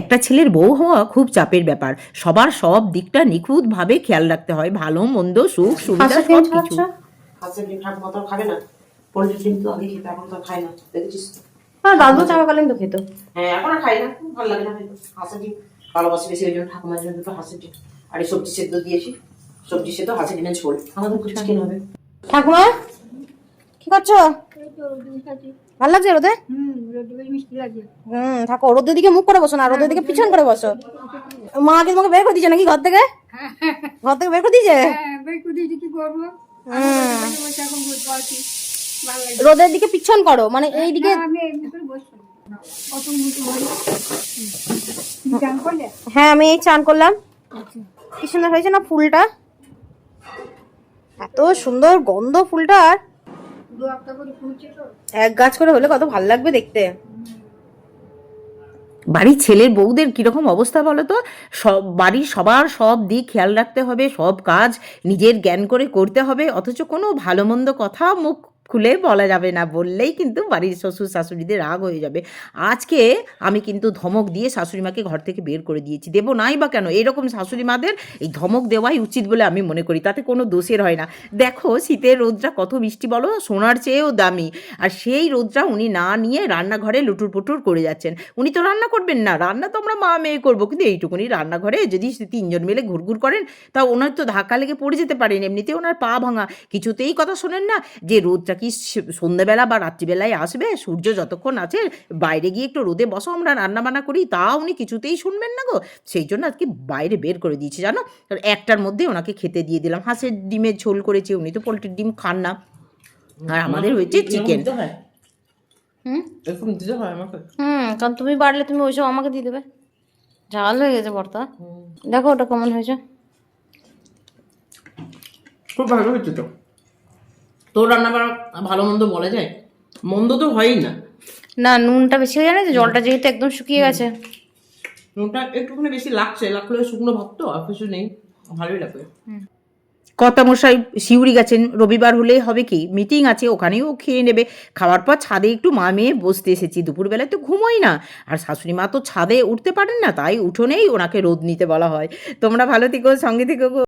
একটা ছেলের বউ হওয়া খুব চাপের ব্যাপার। সবার সব দিকটা নিখুঁতভাবে খেয়াল রাখতে হয়। ভালো মন্দ সুখ সুবিধা সব কিছু খাচ্ছ ডিম ঠাকুমা তো খাবে না? পোলট্রির ডিম তো আগে খেতে এখন তো খায় না। দেখেছিস হ্যাঁ দাদু থাকাকালীন তো খেত। হ্যাঁ এখন আর খাই না। ভালো লাগে না। হাঁসের ডিম ভালোবাসি বেশি ওই জন্য ঠাকুমার জন্য দুটো হাঁসের ডিম। আর এই সবজি সেদ্ধ দিয়েছি। সবজি সেদ্ধ হাঁসের ডিমের ঝোল। আমাদের তো চিকেন হবে। ঠাকুমা? করছ ভালো লাগছে রোদে? হুম, থাকো, রোদের দিকে মুখ করে বসো না, রোদের দিকে পিছন করে বসো। মা কি তোমাকে বের করে দিয়েছে নাকি ঘর থেকে? ঘর থেকে বের করে দিয়েছে? রোদের দিকে পিছন করো মানে এই দিকে হ্যাঁ আমি এই চান করলাম। কি সুন্দর হয়েছে না ফুলটা? এত সুন্দর গন্ধ ফুলটার। এক গাছ করে হলে কত ভালো লাগবে দেখতে। বাড়ির ছেলের বউদের কীরকম অবস্থা বলো তো? সব, বাড়ির সবার সব দিক খেয়াল রাখতে হবে, সব কাজ নিজের জ্ঞান করে করতে হবে, অথচ কোনো ভালো মন্দ কথা মুখ খুলে বলা যাবে না বললেই কিন্তু বাড়ির শ্বশুর শাশুড়িদের রাগ হয়ে যাবে। আজকে আমি কিন্তু ধমক দিয়ে শাশুড়ি মাকে ঘর থেকে বের করে দিয়েছি। দেবো নাই বা কেন? এরকম শাশুড়ি মাদের এই ধমক দেওয়াই উচিত বলে আমি মনে করি, তাতে কোনো দোষের হয় না। দেখো, শীতের রোদটা কত মিষ্টি বলো? সোনার চেয়েও দামি। আর সেই রোদটা উনি না নিয়ে রান্নাঘরে লুটুর পুটুর করে যাচ্ছেন। উনি তো রান্না করবেন না। রান্না তো আমরা মা মেয়ে করব। কিন্তু এইটুকুনি রান্নাঘরে যদি তিনজন মিলে ঘুরঘুর করেন, তা ওনার তো ধাক্কা লেগে পড়ে যেতে পারেন এমনিতে ওনার পা ভাঙা। কিছুতেই কথা শোনেন না যে রোদটা কি স- সন্ধ্যেবেলা বা রাত্রিবেলায় আসবে? সূর্য যতক্ষণ আছে বাইরে গিয়ে একটু রোদে বসো আমরা রান্না বান্না করি। তা উনি কিছুতেই শুনবেন না গো। সেই জন্য আজকে বাইরে বের করে দিয়েছি জানো? একটার মধ্যে ওনাকে খেতে দিয়ে দিলাম। হাঁসের ডিমের ঝোল করেছি উনি তো পোলট্রির ডিম খান না। আর আমাদের হয়েছে চিকেন হুম? হুম কারণ তুমি বাড়লে তুমি ওইসব আমাকে দিয়ে দেবে। ঝাল হয়ে গেছে বর্তা। দেখো ওটা কেমন হয়েছে। খুব ভালো হয়েছে তো। তোর রান্না ভালো মন্দ বলা যায়? মন্দ তো হয়ই না। না নুনটা বেশি হয়ে জানে জলটা যেহেতু একদম শুকিয়ে গেছে। নুনটা একটুখানি বেশি লাগছে লাগলে শুকনো ভাত তো আর কিছু নেই ভালোই লাগবে। কর্তামশাই শিউরি গেছেন রবিবার হলে হবে কি? মিটিং আছে ওখানেও খেয়ে নেবে। খাওয়ার পর ছাদে একটু মা মেয়ে বসতে এসেছি দুপুরবেলায় তো ঘুমোই না। আর শাশুড়ি মা তো ছাদে উঠতে পারেন না তাই উঠোনেই ওনাকে রোদ নিতে বলা হয়। তোমরা ভালো থেকো সঙ্গে থেকো।